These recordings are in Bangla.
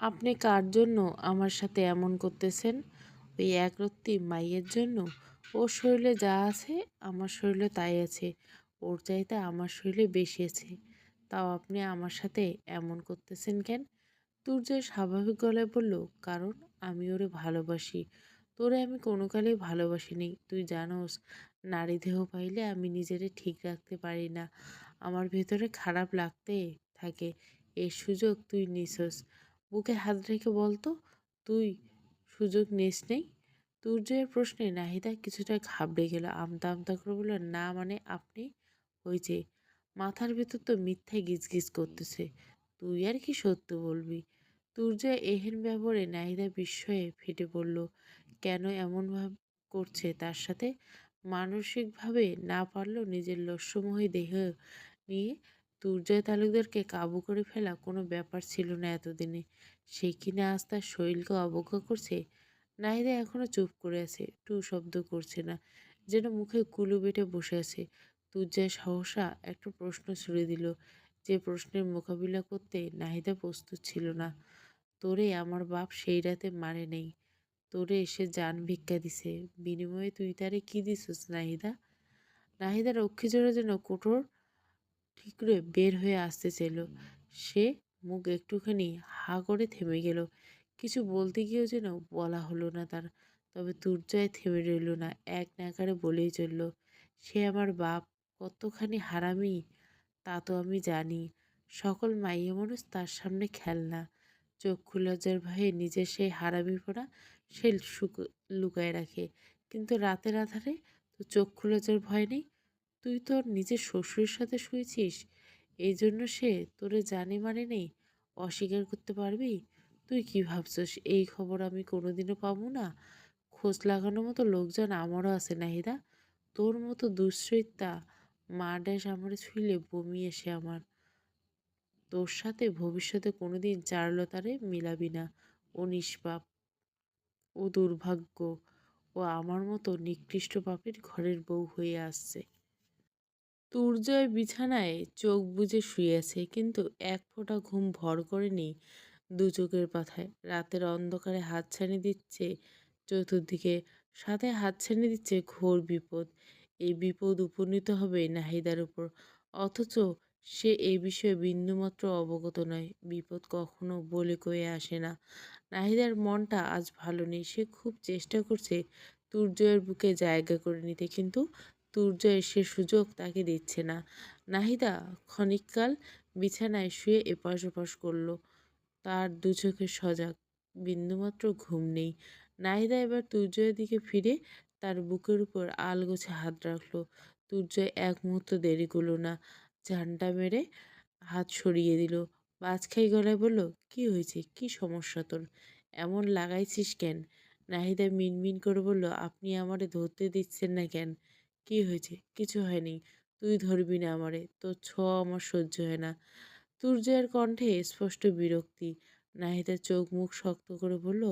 আপনি কার জন্য আমার সাথে এমন করতেছেন? ওই একরত্তি মাইয়ের জন্য? ওর শরীরে যা আছে আমার শরীরে তাই আছে। ওর চাইতে আমার শরীরে বেশি আছে। তাও আপনি আমার সাথে এমন করতেছেন কেন? তুর্যয় স্বাভাবিক গলায় বলল, কারণ আমি ওরে ভালোবাসি। তোরে আমি কোনো কালেই ভালোবাসিনি। তুই জানোস, নারী দেহ পাইলে আমি নিজেরে ঠিক রাখতে পারি না। আমার ভেতরে খারাপ লাগতে থাকে। এই সুযোগ তুই নিছস। বুকে হাত রেখে বলতো, তুই সুযোগ নিস নেই। তুর্যের প্রশ্নে নাহিদা কিছুটা ঘাবড়ে গেল, আমতা আমতা করে বলল, না মানে আপনি ওই যে মাথার ভেতর তো মিথ্যায় গিজগিজ করতেছে, তুই আর কি সত্য বলবি? তুর্য এহেন ব্যবহারে নাহিদা বিস্ময়ে ফেটে পড়ল, কেন এমন ভাব করছে? তার সাথে মানসিকভাবে না পারলেও নিজের লস্যময়ী দেহ নিয়ে দুর্জয় তালুকদারকে কাবু করে ফেলা কোনো ব্যাপার ছিল না এতদিনে। সে কিনা আজ তার শরীরকে অবজ্ঞা করছে? নাহিদা এখনও চুপ করে আছে, টু শব্দ করছে না, যেন মুখে কুলু বেটে বসে আছে। তুর্জয় সহসা একটা প্রশ্ন ছুড়ে দিল, যে প্রশ্নের মোকাবিলা করতে নাহিদা প্রস্তুত ছিল না। তোরে আমার বাপ সেই রাতে মারে নেই। তোরে এসে যান ভিক্ষা দিছে। বিনিময়ে তুই তারে কি দিছিস নাহিদা? নাহিদার অক্ষিজোড়া যেন কঠোর ঠিকরে বের হয়ে আসতে চাইল। সে মুখ একটুখানি হা করে থেমে গেল। কিছু বলতে গিয়েও যেন বলা হলো না তার, তবে তুর্জয় থেমে রইল না, এক নাকারে বলেই চলল, সে আমার বাপ, কতখানি হারামি, তা তো আমি জানি। সকল মাইয়া মানুষ তার সামনে খেলনা। চক্ষু লজ্জার ভয়ে নিজের সেই হারামি পড়া সে লুকায় রাখে। কিন্তু রাতের আধারে তো চক্ষু লজ্জার ভয় নেই তুই তোর নিজের শ্বশুরের সাথে শুয়েছিস, এই জন্য সে তোরে জানে মানে নেই, অস্বীকার করতে পারবি? তুই কি ভাবছিস? এই খবর আমি কোনোদিনও পাবো না। খোঁজ লাগানোর মতো লোকজন আমারও আছে, নাহিদা। তোর মতো দুশ্চরিত্রা মা ড্যাস আমার ছুঁইলে বমি এসে আমার। তোর সাথে ভবিষ্যতে কোনোদিন চারলতারে মিলাবি না। ও নিষ্পাপ, ও দুর্ভাগ্য, ও আমার মতো নিকৃষ্ট পাপের ঘরের বউ হয়ে আসছে। তুর্জয় বিছানায় চোখ বুজে শুয়ে আছে, কিন্তু এক ফোঁটা ঘুম ভর করেনি দু চোখের পাথায় রাতের অন্ধকারে হাতছানি দিচ্ছে চতুর্দিকে, সাথে হাতছানি দিচ্ছে ঘোর বিপদ। এই বিপদ উপনীত হবে নাহিদার উপর, অথচ সে এ বিষয়ে বিন্দুমাত্র অবগত নয়। বিপদ কখনো বলে কয়ে আসে না। নাহিদার মনটা আজ ভালো নেই। সে খুব চেষ্টা করছে তুর্জয়ের বুকে জায়গা করে নিতে, কিন্তু তুর্জয়ের সে সুযোগ তাকে দিচ্ছে না। নাহিদা ক্ষণিককাল বিছানায় শুয়ে এপাশ ওপাশ করল। তার দু চোখে সজাগ, বিন্দুমাত্র ঘুম নেই। নাহিদা এবার তুর্জয়ের দিকে ফিরে তার বুকের উপর আলগোছে হাত রাখল। তুর্জয় এক মুহূর্ত দেরি করল না, ঝান্ডা মেরে হাত সরিয়ে দিল। বাজখাই গলায় বলল, কি হয়েছে? কি সমস্যা তোর? এমন লাগাইছিস কেন? নাহিদা মিনমিন করে বলল, আপনি আমারে ধরতে দিচ্ছেন না কেন? কি হয়েছে? কিছু হয়নি। তুই ধরবি না আমারে, তোর ছোঁয়া আমার সহ্য হয় না। তুর্জয়ের কণ্ঠে স্পষ্ট বিরক্তি। নাহিদা চোখ মুখ শক্ত করে বলল,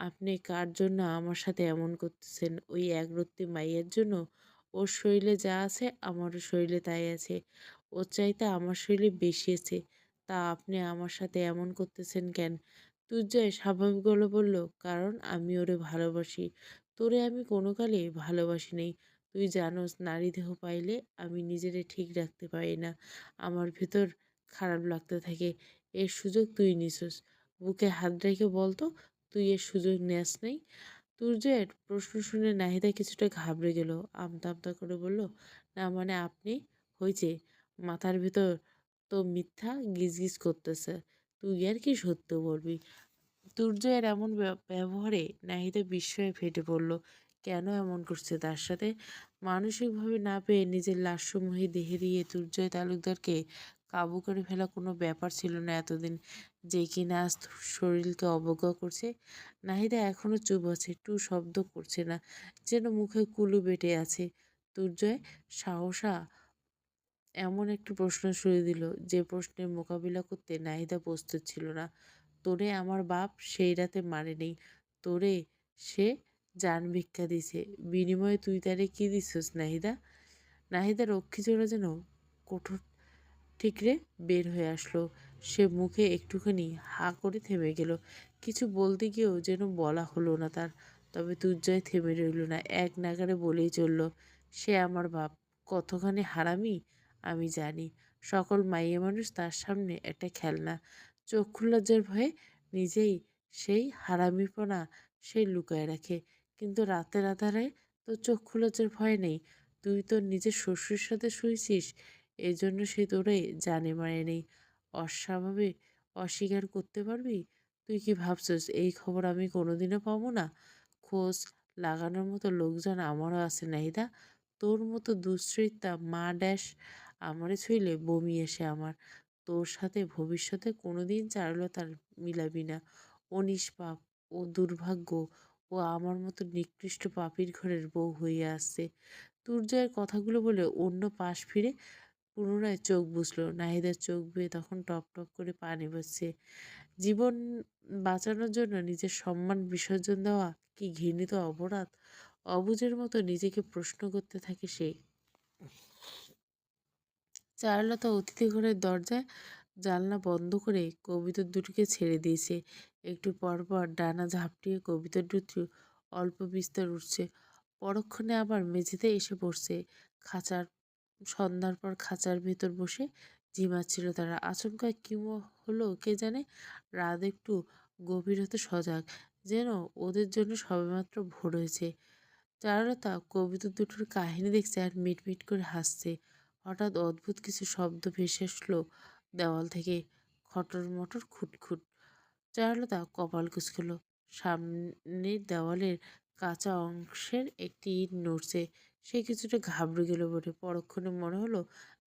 আপনি কার জন্য আমার সাথে এমন করতেছেন? ওই একরত্তি মাইয়ের জন্য? ওর শরীরে যা আছে, আমারও শরীরে তাই আছে। ওর চাইতে আমার শরীরে বেশি আছে। তা আপনি আমার সাথে এমন করতেছেন কেন? তুর্জয় স্বাভাবিক গলা বলল, কারণ আমি ওরে ভালোবাসি। তোরে আমি কোনো কালে ভালোবাসি নেই। তুই জানোস নারী দেহ পাইলে আমি নিজেরে ঠিক রাখতে পারি না। আমার ভেতর খারাপ লাগতে থাকে। এর সুযোগ তুই নিছস। বুকে হাত রেখে বলতো, তুই এর সুযোগ নেস নেই। তুর্যের প্রশ্ন শুনে নাহিদা কিছুটা ঘাবড়ে গেল। আমতা আমতা করে বলল, না মানে আপনি? হয়েছে মাথার ভিতর তো মিথ্যা গিজগিজ করতেছে। তুই আর কি সত্য বলবি? তুর্যের এমন ব্যবহারে নাহিদা বিস্ময়ে ফেটে পড়ল। কেন এমন করছে? তার সাথে মানসিকভাবে না পেয়ে নিজের লাস্যময়ী দেহে দিয়ে তুর্জয় তালুকদারকে কাবু করে ফেলা কোনো ব্যাপার ছিল না এতদিন। যে কিনা আজ শরীরকে অবজ্ঞা করছে, নাহিদা এখনও চুপ আছে, টু শব্দ করছে না, যেন মুখে কুলু বেটে আছে। দুর্জয় সাহসা এমন একটি প্রশ্ন শুরু দিল, যে প্রশ্নের মোকাবিলা করতে নাহিদা প্রস্তুত ছিল না। তোরে আমার বাপ সেই রাতে মারেনি, তোরে সে জান ভিক্ষা দিছে। বিনিময়ে তুই তারে কি দিছিস, নাহিদা? নাহিদা রক্ষী জোড়া যেন কঠোর ঠিকরে বের হয়ে আসলো। সে মুখে একটুখানি হা করে থেমে গেল। কিছু বলতে গিয়েও যেন বলা হলো না তার, তবে দুর্জয় থেমে রইল না। এক নাগারে বলেই চলল, সে আমার বাপ, কতখানি হারামি? আমি জানি, সকল মাইয়ে মানুষ তার সামনে একটা খেলনা। চক্ষু ভয়ে নিজেই সেই হারামিপনা সে লুকায় রাখে। কিন্তু রাতের আধারে তো চক্ষু লজ্জার ভয় নেই। তুই তোর নিজের শ্বশুরের সাথে শুয়েছিস এই জন্য সে তোরে জানে মানে নেই। অস্বাভাবিক, অস্বীকার করতে পারবি? তুই কি ভাবছিস, এই খবর আমি কোনোদিনও পাবো না? খোঁজ লাগানোর মতো লোকজন আমারও আছে নাহিদা। তোর মতো দুশ্চরিত্রা মা ড্যাশ আমারে ছুঁইলে বমি এসে আমার। তোর সাথে ভবিষ্যতে কোনোদিন চারুলতার মিলাবি না। ও নিষ্পাপ, ও দুর্ভাগ্য ও আমার মতো নিকৃষ্ট পাপির ঘরের বউ হয়ে আসছে। দুর্জয়ের কথাগুলো বলে অন্য পাশ ফিরে পুনরায় চোখ বুঝলো। নাহিদার চোখ বেয়ে তখন টপ টপ করে পানি পড়ছে। জীবন বাঁচানোর জন্য নিজের সম্মান বিসর্জন দেওয়া কি ঘৃণিত অপরাধ? অবুজের মতো নিজেকে প্রশ্ন করতে থাকে সে। চারুলতা অতিথি ঘরের দরজায় জানলা বন্ধ করে কবিতর দুটিকে ছেড়ে দিয়েছে। একটু পর পর ডানা ঝাপটিয়ে কবিতর দুটি অল্প বিস্তার উঠছে। পরক্ষণে আবার মেঝেতে এসে পড়ছে। খাঁচার, সন্ধ্যার পর খাঁচার ভেতর বসে ঝিমাচ্ছিল তারা। আচমকা কি হলো কে জানে? রাত একটু গভীর হতে সজাগ, যেন ওদের জন্য সবেমাত্র ভোর হয়েছে। চারুলতা কবিতা দুটোর কাহিনী দেখছে আর মিটমিট করে হাসছে। হঠাৎ অদ্ভুত কিছু শব্দ ভেসে আসলো। দেওয়াল থেকে খটর মটর খুটখুট। চারুলতা কপাল কুচকল। সামনের দেওয়ালের কাঁচা অংশের একটি ইট নড়ছে। সে কিছুটা ঘাবড়ে গেল বলে পরক্ষণে মনে হলো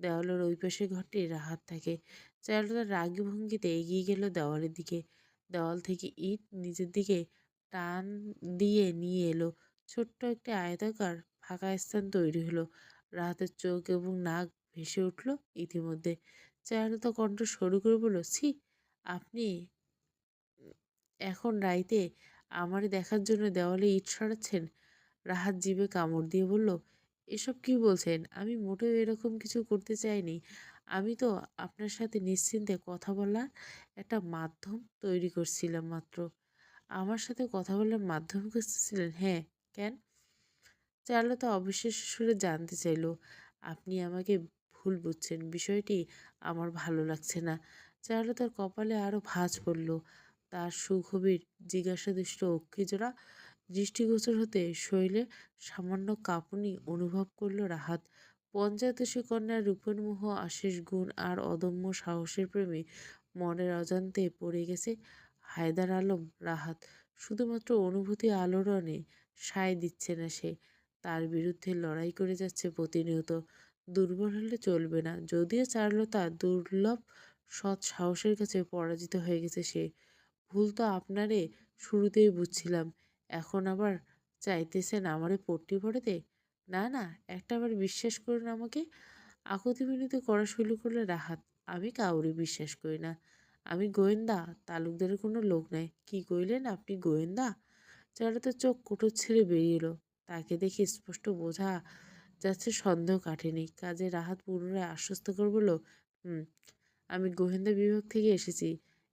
দেওয়ালের ওই পাশে ঘরটি রাহাত থাকে। চারুলতা রাগী ভঙ্গিতে এগিয়ে গেল দেওয়ালের দিকে। দেওয়াল থেকে ইট নিজের দিকে টান দিয়ে নিয়ে এলো। ছোট্ট একটি আয়তাকার ফাঁকা স্থান তৈরি হলো। রাহাতের চোখ এবং নাক ভেসে উঠল ইতিমধ্যে। চারুলতা কণ্ঠ সরু করে বলল, ছি, আপনি এখন রাইতে আমারে দেখার জন্য দেওয়ালে ইট সরাচ্ছেন? রাহাত জিভে কামড় দিয়ে বলল, এসব কি বলছেন? আমি মোটেও এরকম কিছু করতে চাইনি। আমি তো আপনার সাথে নিশ্চিন্তে কথা বলার একটা মাধ্যম তৈরি করছিলাম মাত্র। আমার সাথে কথা বলার মাধ্যম খুঁজতেছিলেন। হ্যাঁ কেন? চারুলতা অবিশ্বাস্য সুরে জানতে চাইল, আপনি আমাকে ভুল বুঝছেন। বিষয়টি আমার ভালো লাগছে না। চারুলতার কপালে আরও ভাঁজ পড়ল। তার সুগভীর জিজ্ঞাসাদৃষ্ট অক্ষিজোড়া দৃষ্টিগোচর হতে শৈলে সামান্য কাঁপুনি অনুভব করল রাহাত। পঞ্চায়েতসী কন্যার রূপের মোহ আশিস গুণ আর অদম্য সাহসের প্রেমে মনের অজান্তে পড়ে গেছে হায়দার আলম রাহাত। শুধুমাত্র অনুভূতি আলোড়নে সায় দিচ্ছে না সে। তার বিরুদ্ধে লড়াই করে যাচ্ছে প্রতিনিয়ত। দুর্বল হলে চলবে না। যদিও চারুলতা দুর্লভ সৎ সাহসের কাছে পরাজিত হয়ে গেছে সে। ভুল তো আপনারে শুরুতেই বুঝছিলাম, এখন আবার চাইতেছেন আমারে পট্টি পড়াতে না না একটাবার বিশ্বাস করুন আমাকে। আকুতি করা শুরু করলে রাহাত, আমি কাউরে বিশ্বাস করি না। আমি গোয়েন্দা, তালুকদারের কোনো লোক নাই। কি কইলেন আপনি গোয়েন্দা? চারুলতার চোখ কোটর ছেড়ে বেরিয়ে এলো। তাকে দেখে স্পষ্ট বোঝা যাচ্ছে সন্দেহ কাটেনি। কাজে রাহাত পুনরায় আশ্বস্ত করে বলল হুম, আমি গোয়েন্দা বিভাগ থেকে এসেছি।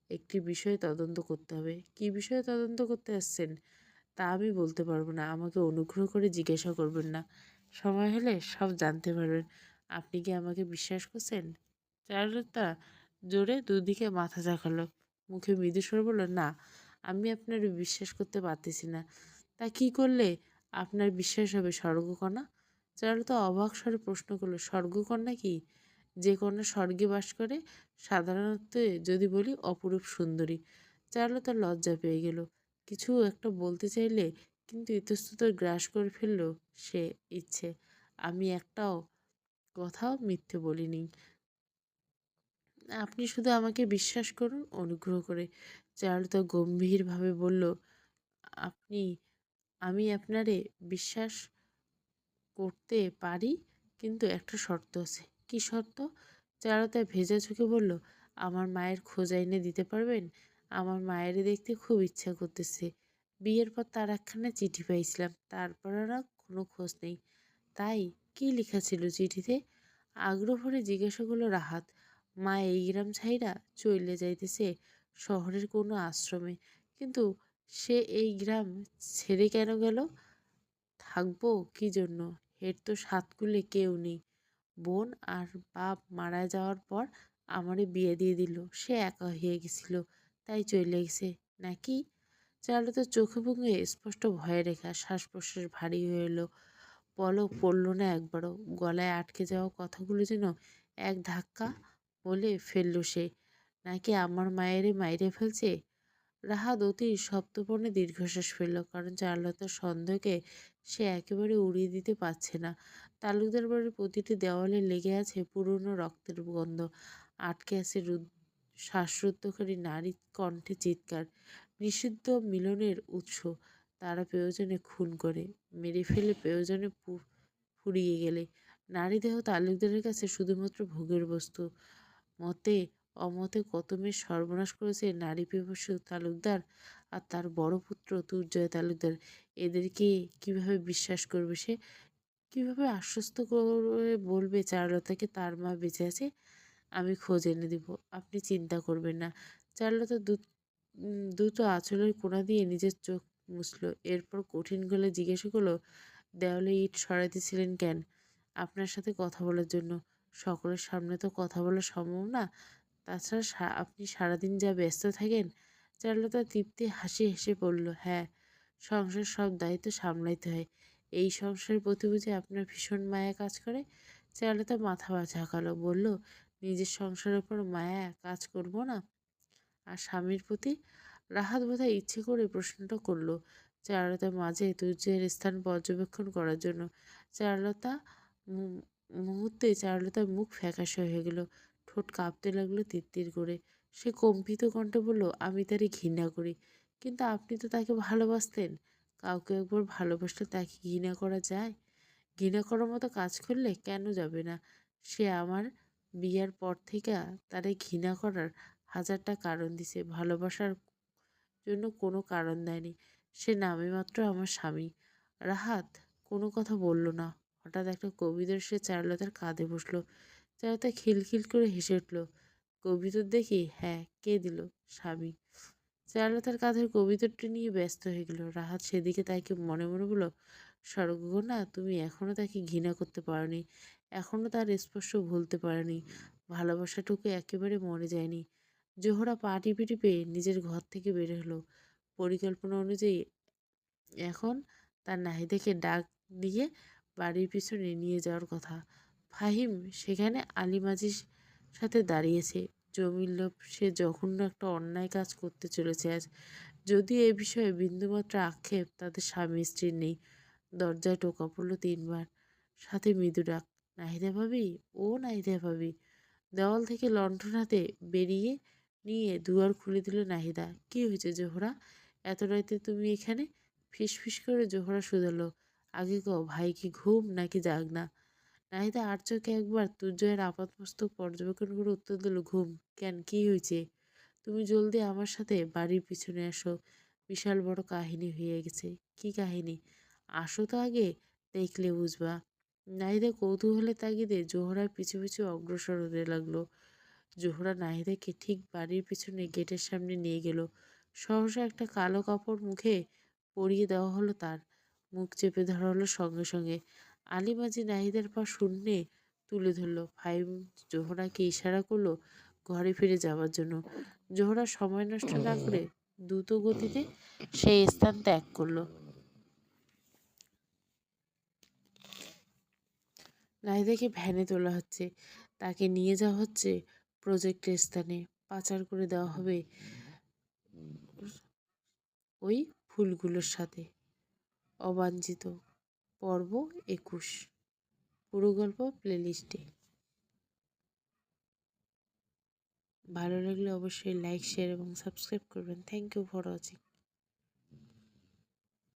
একটি বিষয়ে তদন্ত করতে হবে। কি বিষয়ে তদন্ত করতে আসছেন? তা আমি বলতে পারব না। আমাকে অনুগ্রহ করে জিজ্ঞাসা করবেন না। সময় হলে সব জানতে পারবেন। আপনি কি আমাকে বিশ্বাস করছেন? চারুলতা জোরে দুদিকে মাথা ঝাঁকালো। মুখে মৃদু স্বর বলল, না, আমি আপনার বিশ্বাস করতে পারতেছি না। তা কি করলে আপনার বিশ্বাস হবে স্বর্গকন্যা চারুলতা অবাক স্বরে প্রশ্ন করল, স্বর্গকন্যা কি? যে কন্যা স্বর্গে বাস করে, সাধারণত যদি বলি অপরূপ সুন্দরী। চারুলতা লজ্জা পেয়ে গেল। কিছু একটা বলতে চাইলে কিন্তু ইতস্তত গ্রাস করে ফেলল সে ইচ্ছে। আমি একটাও কথাও মিথ্যে বলিনি। আপনি শুধু আমাকে বিশ্বাস করুন, অনুগ্রহ করে। চারুলতা গম্ভীরভাবে বলল, আপনি, আমি আপনারে বিশ্বাস করতে পারি, কিন্তু একটা শর্ত আছে। কি শর্ত? চারুলতা ভেজা চোখে বলল, আমার মায়ের খোঁজ এনে দিতে পারবেন? আমার মায়ের দেখতে খুব ইচ্ছা করতেছে। বিয়ের পর তার একখানা চিঠি পাইছিলাম, তারপর আর কোনো খোঁজ নেই। তাই কি লেখা ছিল চিঠিতে? আগ্রহ ভরে জিজ্ঞাসা করল রাহাত, মা, এই গ্রাম ছাইরা চলে যাইতেছে শহরের কোনো আশ্রমে, কিন্তু সে এই গ্রাম ছেড়ে কেন গেল? থাকব কি জন্য? এর তো সাতকুলে কেউ নেই। বোন আর বাপ মারা যাওয়ার পর আমারে বিয়ে দিয়ে দিল। সে একা হয়ে গেছিল, তাই চলে গেছে। নাকি? চারুলতার চোখে মুখে স্পষ্ট ভয়ে রেখা শ্বাস প্রশ্বাস ভারী হয়ে এলো। পলক পড়ল না একবারও। গলায় আটকে যাওয়া কথাগুলো যেন এক ধাক্কা বলে ফেলল সে। নাকি আমার মায়েরে মাইরে ফেলছে? রাহাত অতি সপ্তপর্ণে দীর্ঘশ্বাস ফেলল, কারণ চারুলতার সন্দেহকে সে একেবারে উড়িয়ে দিতে পারছে না। তালুকদার বাড়ির প্রতিটি দেওয়ালে লেগে আছে পুরনো রক্তের গন্ধ। আটকে আছে শ্বাসরুদ্ধকারী নারী কণ্ঠে চিৎকার, নিষিদ্ধ মিলনের উৎস। তারা প্রয়োজনে খুন করে, মেরে ফেলে প্রয়োজনে ফুরিয়ে গেলে। নারী দেহ তালুকদারের কাছে শুধুমাত্র ভোগের বস্তু। মতে অমতে কত মেয়ে সর্বনাশ করেছে নারী পিপাসু তালুকদার আর তার বড় পুত্র তুর্জয় তালুকদার। এদেরকে কীভাবে বিশ্বাস করবে সে? কীভাবে আশ্বস্ত করে বলবে চারুলতাকে তার মা বেঁচে আছে? আমি খোঁজ এনে দিব, আপনি চিন্তা করবেন না। চারুলতা দ্রুত আঁচলের কোনা দিয়ে নিজের চোখ মুছল। এরপর কঠিন গলে জিজ্ঞাসা করল, দেওয়ালে ইট সরাইতেছিলেন কেন? আপনার সাথে কথা বলার জন্য। সকলের সামনে তো কথা বলা সম্ভব না। তাছাড়া আপনি সারাদিন যা ব্যস্ত থাকেন চারুলতা তৃপ্তি, হাসি হেসে পড়ল। হ্যাঁ সংসার সব দায়িত্ব সামলাইতে হয়। এই সংসারের প্রতি বুঝে আপনার ভীষণ মায়া কাজ করে চারুলতা মাথা ঝাঁকালো বলল, নিজের সংসারের উপর মায়া কাজ করব না? আর স্বামীর প্রতি রাহাত বোধহয় ইচ্ছে করে প্রশ্নটা করল চারুলতার মাঝে দুর্যের স্থান পর্যবেক্ষণ করার জন্য। চারুলতা মুহূর্তে চারুলতার মুখ ফ্যাকাশে হয়ে গেল। ঠোঁট কাঁপতে লাগল তিত্তির করে। সে কম্পিত কণ্ঠে বলল, আমি তারই ঘৃণা করি, কিন্তু আপনি তো তাকে ভালোবাসতেন। কাউকে একবার ভালোবাসলে তাকে ঘৃণা করা যায়? ঘৃণা করার মতো কাজ করলে কেন যাবে না? সে আমার বিয়ার পর থেকে তারে ঘৃণা করার হাজারটা কারণ দিছে, ভালোবাসার জন্য কোনো কারণ দেয়নি। সে নামে মাত্র আমার স্বামী। রাহাত কোনো কথা বলল না। হঠাৎ একটা কবিদের সে চারুলতার কাঁধে বসল। চারুলতা খিলখিল করে হেসে উঠল কবিতর দেখি হ্যাঁ কে দিল? স্বামী। চারুলতার কাঁধের কবিতরটি নিয়ে ব্যস্ত হয়ে গেল। রাহাত সেদিকে তাকে মনে মনে বলল স্বর্গনা তুমি এখনও তাকে ঘৃণা করতে পারোনি। এখনও তার স্পর্শ ভুলতে পারেনি। ভালোবাসাটুকু একেবারে মরে যায়নি। জোহরা পা টিপে টিপে নিজের ঘর থেকে বের হলো। পরিকল্পনা অনুযায়ী এখন তার নাহিদাকে ডাক দিয়ে বাড়ির পিছনে নিয়ে যাওয়ার কথা। ফাহিম সেখানে আলিমাজির সাথে দাঁড়িয়েছে। জমির লোভ, সে জঘন্য একটা অন্যায় কাজ করতে চলেছে আজ। যদিও এ বিষয়ে বিন্দুমাত্র আক্ষেপ, তাদের স্বামী স্ত্রীর নেই। দরজায় টোকা পড়ল তিনবার। সাথে মৃদু ডাক, নাহিদা ভাবি, ও নাহিদা ভাবি। দেওয়াল থেকে লণ্ঠন হাতে বেরিয়ে নিয়ে দুয়ার খুলে দিল নাহিদা। কি হয়েছে জোহরা? এত রাতে তুমি এখানে? ফিস করে জোহরা শুধালো। আগে কো ভাই কি ঘুম নাকি জাগ না নাহিদা আর চোখে একবার তুর্জয়ের আপাতমস্তক পর্যবেক্ষণ করে উত্তর দিল, ঘুম, কেন, কি হয়েছে? তুমি জলদি আমার সাথে বাড়ির পিছনে আসো। বিশাল বড় কাহিনী হয়ে গেছে। কি কাহিনী? আসো তো আগে, দেখলে বুঝবা। নাহিদা কৌতূহলে তাগিদে জোহরার পিছু পিছু অগ্রসর হতে লাগল। জোহরা নাহিদাকে ঠিক বাড়ির পিছনে গেটের সামনে নিয়ে গেল। সহসা একটা কালো কাপড় মুখে পরিয়ে দেওয়া হলো তার। মুখ চেপে ধরা হলো সঙ্গে সঙ্গে। আলিমাজি নাহিদের পা শূন্যে তুলে ধরলো। ফাইম জোহরাকে ইশারা করল, ঘরে ফিরে যাওয়ার জন্য। জোহরা সময় নষ্ট না করে দ্রুত গতিতে সেই স্থান ত্যাগ করল। নাহিদাকে ভ্যানে তোলা হচ্ছে। তাকে নিয়ে যাওয়া হচ্ছে প্রজেক্টের স্থানে। পাচার করে দেওয়া হবে ওই ফুলগুলোর সাথে। অবাঞ্ছিত পর্ব একুশ। পুরো গল্প প্লেলিস্টে ভালো লাগলে অবশ্যই লাইক শেয়ার এবং সাবস্ক্রাইব করবেন। Thank you for watching